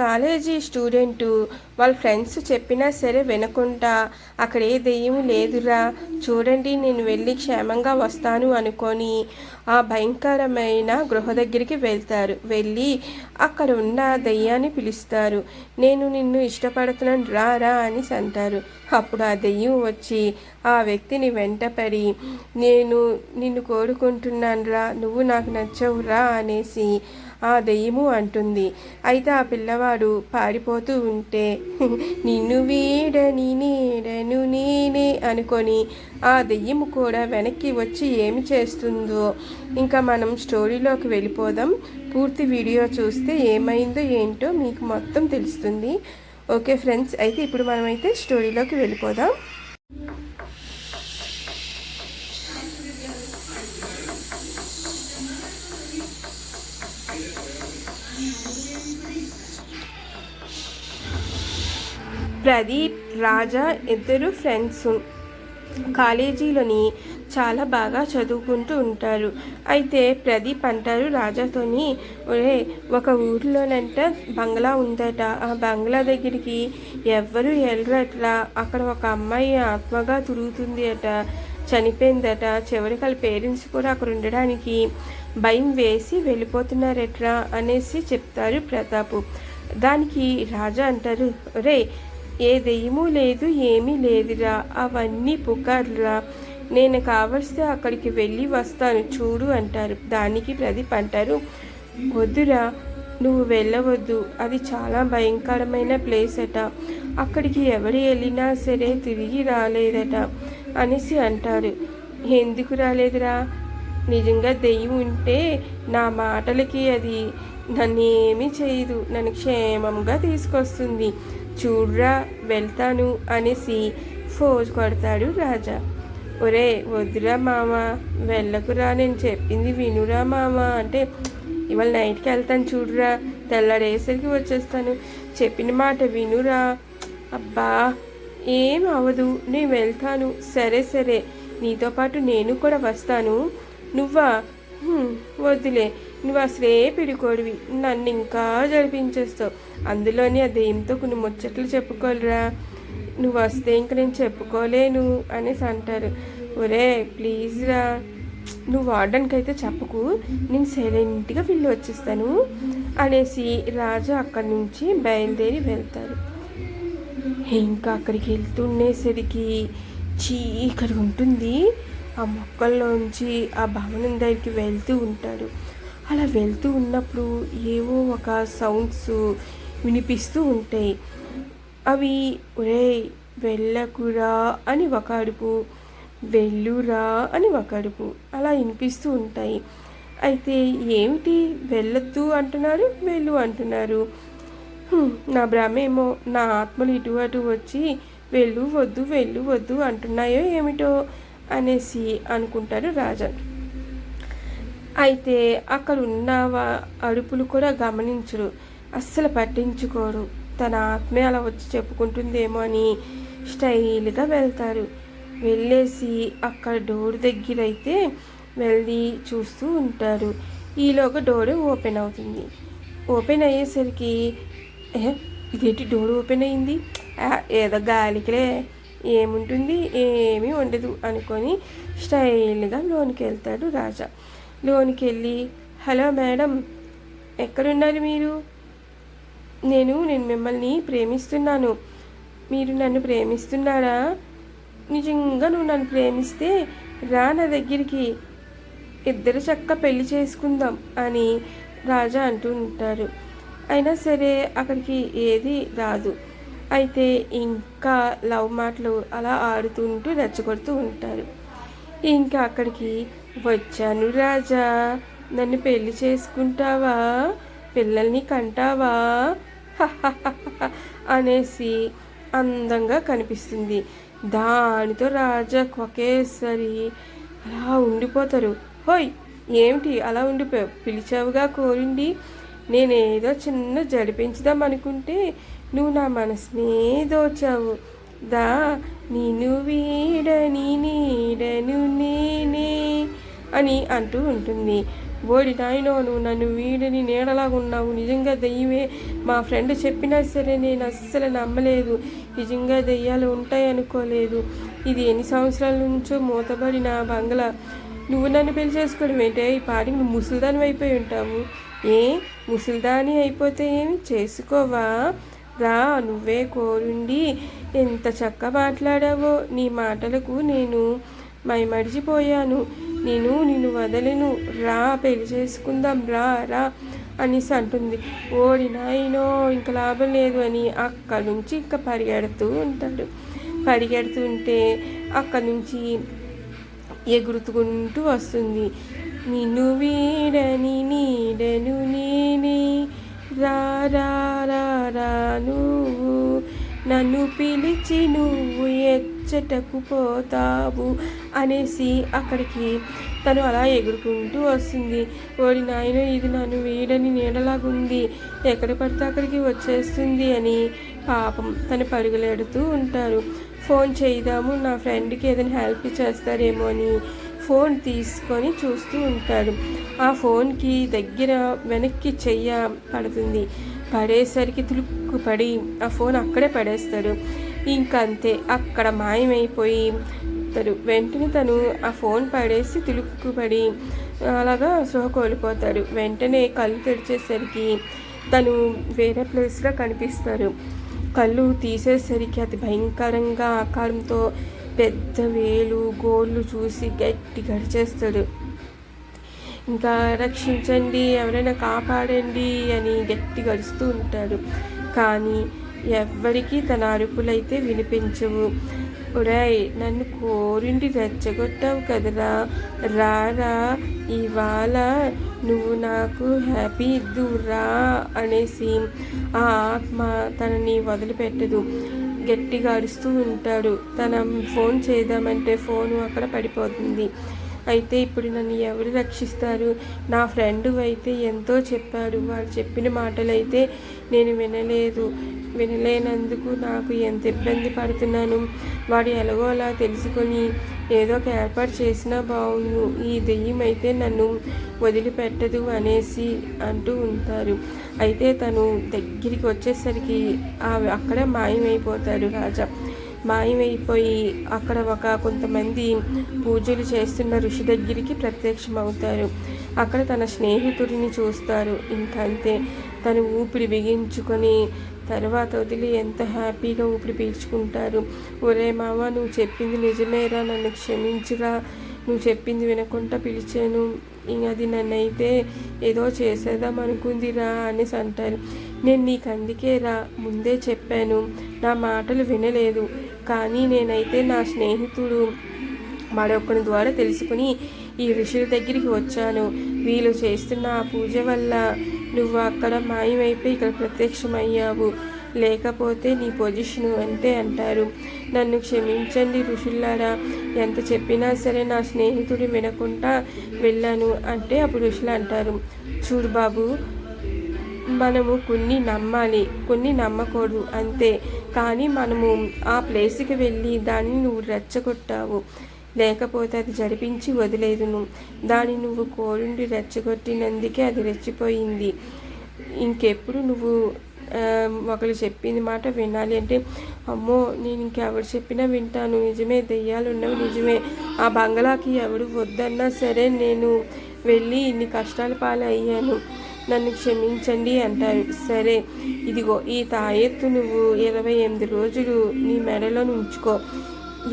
College student వాళ్ళ friends చెప్పినా సరే వినకుండా అక్కడ ఏ దెయ్యం లేదురా చూడండి నేను వెళ్ళి క్షేమంగా వస్తాను అనుకొని ఆ భయంకరమైన గృహ దగ్గరికి వెళ్తారు. వెళ్ళి అక్కడ ఉన్న దెయ్యాన్ని పిలుస్తారు. నేను నిన్ను ఇష్టపడుతున్నాను రా రా అని అంటారు అప్పుడు ఆ దెయ్యం వచ్చి ఆ వ్యక్తిని వెంటపడి నేను నిన్ను కోరుకుంటున్నాను రా నువ్వు నాకు నచ్చవు రా అనేసి ఆ దెయ్యము అంటుంది. అయితే ఆ పిల్లవాడు పారిపోతూ ఉంటే నిన్ను వీడని నీడను నేనే అనుకొని ఆ దెయ్యము కూడా వెనక్కి వచ్చి ఏమి చేస్తుందో ఇంకా మనం స్టోరీలోకి వెళ్ళిపోదాం. పూర్తి వీడియో చూస్తే ఏమైందో ఏంటో మీకు మొత్తం తెలుస్తుంది. ఓకే ఫ్రెండ్స్ అయితే ఇప్పుడు మనమైతే స్టోరీలోకి వెళ్ళిపోదాం. ప్రదీప్ రాజా ఇద్దరు ఫ్రెండ్స్. కాలేజీలోని చాలా బాగా చదువుకుంటూ ఉంటారు. అయితే ప్రదీప్ అంటారు రాజాతోని ఒరే ఒక ఊరిలోనంట బంగ్లా ఉందట. ఆ బంగ్లా దగ్గరికి ఎవ్వరూ వెళ్ళరట్లా అక్కడ ఒక అమ్మాయి ఆత్మగా తిరుగుతుంది అట. చనిపోయిందట. చివరికి వాళ్ళ పేరెంట్స్ కూడా అక్కడ ఉండడానికి భయం వేసి వెళ్ళిపోతున్నారట్రా అనేసి చెప్తారు ప్రతాప్. దానికి రాజా అంటారు రే ఏ దెయ్యము లేదు ఏమీ లేదురా. అవన్నీ పుకార్లా నేను కావలిస్తే అక్కడికి వెళ్ళి వస్తాను చూడు అంటారు. దానికి ప్రదీప్ అంటారు వద్దురా నువ్వు వెళ్ళవద్దు. అది చాలా భయంకరమైన ప్లేస్ అట. అక్కడికి ఎవరు వెళ్ళినా సరే తిరిగి రాలేదట అనేసి అంటారు. ఎందుకు రాలేదురా? నిజంగా దెయ్యం ఉంటే నా మాటలకి అది నన్ను ఏమీ చేయదు. నన్ను క్షేమంగా తీసుకొస్తుంది. చూడ్రా వెళ్తాను అనేసి ఫోజ్ కొడతాడు రాజా. ఒరే వద్దురా మామ వెళ్ళకురా నేను చెప్పింది వినురా మామ అంటే ఇవాళ నైట్కి వెళ్తాను చూడురా తెల్లారేసరికి వచ్చేస్తాను. చెప్పిన మాట వినురా. అబ్బా ఏం అవ్వదు నేను వెళ్తాను. సరే సరే నీతో పాటు నేను కూడా వస్తాను. నువ్వా? వద్దులే. నువ్వు అసలే పిడికోడివి. నన్ను ఇంకా జరిపించేస్తావు. అందులోని ఆ దెయ్యంతో కొన్ని ముచ్చట్లు చెప్పుకోలేరా నువ్వు వస్తే ఇంక నేను చెప్పుకోలేను అనేసి అంటారు. ఒరే ప్లీజ్ రా. నువ్వు వాడడానికి అయితే చెప్పకు. నేను సైలెంట్గా వెళ్ళి వచ్చేస్తాను అనేసి రాజు అక్కడి నుంచి బయలుదేరి వెళ్తారు. ఇంకా అక్కడికి వెళ్తుండేసరికి చీకటి ఉంటుంది. ఆ మొక్కల్లోంచి ఆ భవనం దగ్గరికి వెళ్తూ ఉంటాడు అలా వెళ్తూ ఉన్నప్పుడు ఏవో ఒక సౌండ్స్ వినిపిస్తూ ఉంటాయి. అవి ఒరే వెళ్ళకురా అని ఒక అడుపు వెళ్ళురా అని ఒక అడుపు అలా వినిపిస్తూ ఉంటాయి. అయితే ఏమిటి వెళ్ళొద్దు అంటున్నారు వెళ్ళు అంటున్నారు? నా భ్రమేమో నా ఆత్మలు ఇటు అటు వచ్చి వెళ్ళు వద్దు వెళ్ళు వద్దు అంటున్నాయో ఏమిటో అనేసి అనుకుంటారు రాజా అయితే అక్కడ ఉన్న అడుపులు అరుపులు కూడా గమనించరు అస్సలు పట్టించుకోరు. తన ఆత్మే అలా వచ్చి చెప్పుకుంటుందేమో అని స్టైల్గా వెళ్తారు. వెళ్ళేసి అక్కడ డోర్ దగ్గర అయితే వెళ్ళి చూస్తూ ఉంటారు. ఈలోగా డోర్ ఓపెన్ అవుతుంది. ఓపెన్ అయ్యేసరికి ఇదేంటి డోర్ ఓపెన్ అయింది? ఏదో గాలికిలే ఏముంటుంది? ఏమీ ఉండదు అనుకొని స్టైల్గా లోనికి వెళ్తాడు రాజా. లోనికి వెళ్ళి హలో మేడం ఎక్కడున్నారు మీరు? నేను నేను మిమ్మల్ని ప్రేమిస్తున్నాను. మీరు నన్ను ప్రేమిస్తున్నారా? నిజంగా నువ్వు నన్ను ప్రేమిస్తే రా నా దగ్గరికి. ఇద్దరు చక్క పెళ్ళి చేసుకుందాం అని రాజా అంటూ ఉంటారు అయినా సరే అక్కడికి ఏది రాదు. అయితే ఇంకా లవ్ మాటలు అలా ఆడుతుంటూ రెచ్చగొడుతూ ఉంటారు. ఇంకా అక్కడికి వచ్చాను రాజా. నన్ను పెళ్ళి చేసుకుంటావా? పిల్లల్ని కంటావా? అనేసి అందంగా కనిపిస్తుంది. దానితో రాజాకు ఒకేసారి అలా ఉండిపోతారు. హోయ్ ఏమిటి అలా ఉండిపోయావు? పిలిచావుగా కోరిండి నేనేదో చిన్న జడిపించుదాం అనుకుంటే నువ్వు నా మనసునే దోచావు. దా నిను వీడని నీడను నేనే అని అంటూ ఉంటుంది. ఓడి నాయనో నువ్వు నన్ను వీడిని నీడలాగా ఉన్నావు. నిజంగా దెయ్యమే. మా ఫ్రెండ్ చెప్పినా సరే నేను అస్సలు నమ్మలేదు. నిజంగా దెయ్యాలు ఉంటాయి అనుకోలేదు ఇది ఎన్ని సంవత్సరాల నుంచో మూతబడిన బంగ్లా. నువ్వు నన్ను పెళ్ళి చేసుకోవడం ఏంటే? ఈ పాటికి నువ్వు ముసలిదాని అయిపోయి ఉంటావు. ఏ? ముసలిదాని అయిపోతే ఏమి? చేసుకోవా? రా నువ్వే కోరుండి ఎంత చక్క మాట్లాడావో నీ మాటలకు నేను మైమడిచిపోయాను నేను నిన్ను వదలను. రా పెళ్ళి చేసుకుందాం రా రా అనేసి అంటుంది. ఓడి నాయనో ఇంకా లాభం లేదు అని అక్కడి నుంచి ఇంకా పరిగెడుతూ ఉంటాడు. పరిగెడుతూ ఉంటే అక్కడి నుంచి ఎగురుతుకుంటూ వస్తుంది. నిన్ను వీడని నీడను నేనే. రా రా నన్ను పిలిచి నువ్వు ఎచ్చటకు పోతావు అనేసి అక్కడికి తను అలా ఎగురుకుంటూ వస్తుంది. ఓడి నాయన ఇది నన్ను వీడని నీడలాగుంది. ఎక్కడ పడితే అక్కడికి వచ్చేస్తుంది అని పాపం తను పరుగులేడుతూ ఉంటారు. ఫోన్ చేద్దాము నా ఫ్రెండ్కి ఏదైనా హెల్ప్ చేస్తారేమో అని ఫోన్ తీసుకొని చూస్తూ ఉంటాడు ఆ ఫోన్కి దగ్గర వెనక్కి చెయ్య పడుతుంది. పడేసరికి తులుక్కు పడి ఆ ఫోన్ అక్కడే పడేస్తాడు. ఇంకంతే అక్కడ మాయమైపోయి తను వెంటనే తను ఆ ఫోన్ పడేసి తులుక్కుపడి అలాగా సుహ కోల్పోతాడు. వెంటనే కళ్ళు తెరిచేసరికి తను వేరే ప్లేస్లో కనిపిస్తారు కళ్ళు తీసేసరికి అది భయంకరంగా ఆకారంతో పెద్ద వేలు గోళ్ళు చూసి గట్టి గడిచేస్తాడు ఇంకా రక్షించండి ఎవరైనా కాపాడండి అని గట్టి గడుస్తూ ఉంటాడు. కానీ ఎవ్వరికీ తన అరుపులైతే వినిపించవు. ఒరాయ్ నన్ను కోరింటి రెచ్చగొట్టావు కదరా. రారా ఇవాళ నువ్వు నాకు హ్యాపీ ఇద్దురా అనేసి ఆ ఆత్మ తనని వదిలిపెట్టదు. గట్టిగా అరుస్తూ ఉంటాడు. తన ఫోన్ చేద్దామంటే ఫోను అక్కడ పడిపోతుంది. అయితే ఇప్పుడు నన్ను ఎవరు రక్షిస్తారు? నా ఫ్రెండ్ అయితే ఎంతో చెప్పాడు. వాడు చెప్పిన మాటలు అయితే నేను వినలేదు. వినలేనందుకు నాకు ఎంత ఇబ్బంది పడుతున్నాను? వాడు ఎలాగో అలా తెలుసుకొని ఏదో ఒక ఏర్పాటు చేసినా బాగుండు ఈ దెయ్యం అయితే నన్ను వదిలిపెట్టదు అనేసి అంటూ ఉంటారు. అయితే తను దగ్గరికి వచ్చేసరికి అక్కడే మాయమైపోతాడు రాజా. మాయమైపోయి అక్కడ ఒక కొంతమంది పూజలు చేస్తున్న ఋషి దగ్గరికి ప్రత్యక్షమవుతారు. అక్కడ తన స్నేహితుడిని చూస్తారు. ఇంకంతే. తను ఊపిరి బిగించుకొని తర్వాత వదిలి ఎంత హ్యాపీగా ఊపిరి పీల్చుకుంటారు? ఒరే మామ నువ్వు చెప్పింది నిజమేరా? నన్ను క్షమించురా. నువ్వు చెప్పింది వినకుండా పిలిచాను. అది నన్ను అయితే ఏదో చేసేద్దాం అనుకుందిరా అనేసి అంటారు. నేను నీకు అందుకే రా ముందే చెప్పాను. నా మాటలు వినలేదు. కానీ నేనైతే నా స్నేహితుడు మరొకరి ద్వారా తెలుసుకుని ఈ ఋషుల దగ్గరికి వచ్చాను. వీళ్ళు చేస్తున్న ఆ పూజ వల్ల నువ్వు అక్కడ మాయమైపోయి ఇక్కడ ప్రత్యక్షమయ్యావు. లేకపోతే నీ పొజిషను అంతే అంటారు. నన్ను క్షమించండి ఋషులారా ఎంత చెప్పినా సరే నా స్నేహితుడు వినకుండా వెళ్ళాను అంటే అప్పుడు ఋషులు అంటారు. చూడు బాబు మనము కొన్ని నమ్మాలి కొన్ని నమ్మకూడదు అంతే. కానీ మనము ఆ ప్లేస్కి వెళ్ళి దాన్ని నువ్వు రెచ్చగొట్టావు. లేకపోతే అది జరిపించి వదిలేదును. దాన్ని నువ్వు కోరుండి రెచ్చగొట్టినందుకే అది రెచ్చిపోయింది. ఇంకెప్పుడు నువ్వు ఒకరు చెప్పింది మాట వినాలి అంటే అమ్మో నేను ఇంకెవరు చెప్పినా వింటాను. నిజమే దెయ్యాలు ఉన్నవి నిజమే. ఆ బంగ్లాకి ఎవడు వద్దన్నా సరే నేను వెళ్ళి ఇన్ని కష్టాల పాలయ్యాను. నన్ను క్షమించండి అంటారు. సరే ఇదిగో ఈ తాయెత్తు నువ్వు ఇరవై ఎనిమిది రోజులు నీ మెడలో ఉంచుకో.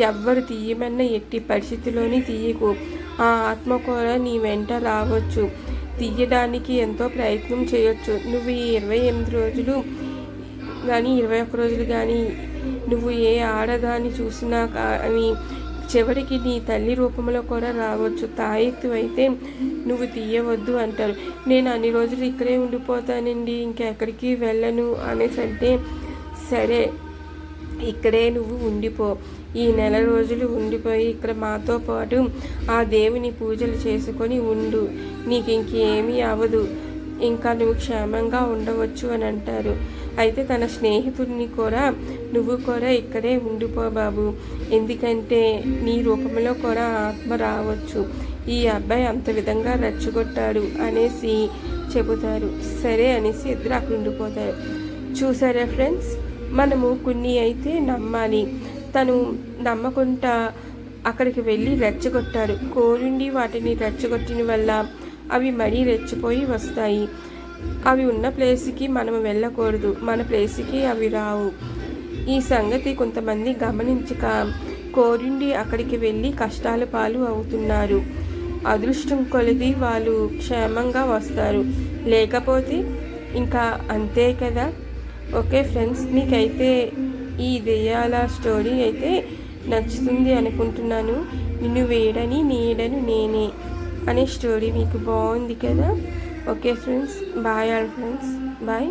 ఎవ్వరు తీయమన్న ఎట్టి పరిస్థితిలోని తీయకు. ఆ ఆత్మ కూడా నీ వెంట రావచ్చు. తీయడానికి ఎంతో ప్రయత్నం చేయొచ్చు. నువ్వు ఈ ఇరవై ఎనిమిది రోజులు కానీ ఇరవై ఒక్క రోజులు కానీ నువ్వు ఏ ఆడదాన్ని చూసినా కానీ చివరికి నీ తల్లి రూపంలో కూడా రావచ్చు. తాయెత్తు అయితే నువ్వు తీయవద్దు అంటారు. నేను అన్ని రోజులు ఇక్కడే ఉండిపోతానండి ఇంకెక్కడికి వెళ్ళను అనేసి అంటే సరే. ఇక్కడే నువ్వు ఉండిపో. ఈ నెల రోజులు ఉండిపోయి ఇక్కడ మాతో పాటు ఆ దేవుని పూజలు చేసుకొని ఉండు. నీకు ఇంకేమీ అవ్వదు ఇంకా నువ్వు క్షేమంగా ఉండవచ్చు అని అంటారు. అయితే తన స్నేహితుడిని కూడా నువ్వు కూడా ఇక్కడే ఉండిపో బాబు. ఎందుకంటే నీ రూపంలో కూడా ఆత్మ రావచ్చు. ఈ అబ్బాయి అంత విధంగా రెచ్చగొట్టాడు అనేసి చెబుతారు. సరే అనేసి ఇద్దరు అక్కడ ఉండిపోతారు. చూసారా ఫ్రెండ్స్? మనము కొన్ని అయితే నమ్మాలి. తను నమ్మకుండా అక్కడికి వెళ్ళి రెచ్చగొట్టారు కోరుండి వాటిని రెచ్చగొట్టిన వల్ల అవి మరీ రెచ్చిపోయి వస్తాయి. అవి ఉన్న ప్లేస్కి మనం వెళ్ళకూడదు. మన ప్లేస్కి అవి రావు. ఈ సంగతి కొంతమంది గమనించక కోరిండి అక్కడికి వెళ్ళి కష్టాల పాలు అవుతున్నారు. అదృష్టం కొలిది వాళ్ళు క్షేమంగా వస్తారు. లేకపోతే ఇంకా అంతే కదా? ఓకే ఫ్రెండ్స్ మీకైతే ఈ దెయ్యాల స్టోరీ అయితే నచ్చుతుంది అనుకుంటున్నాను. నిన్ను వేయడని నీడను నేనే అనే స్టోరీ మీకు బాగుంది కదా? Okay friends bye all friends bye.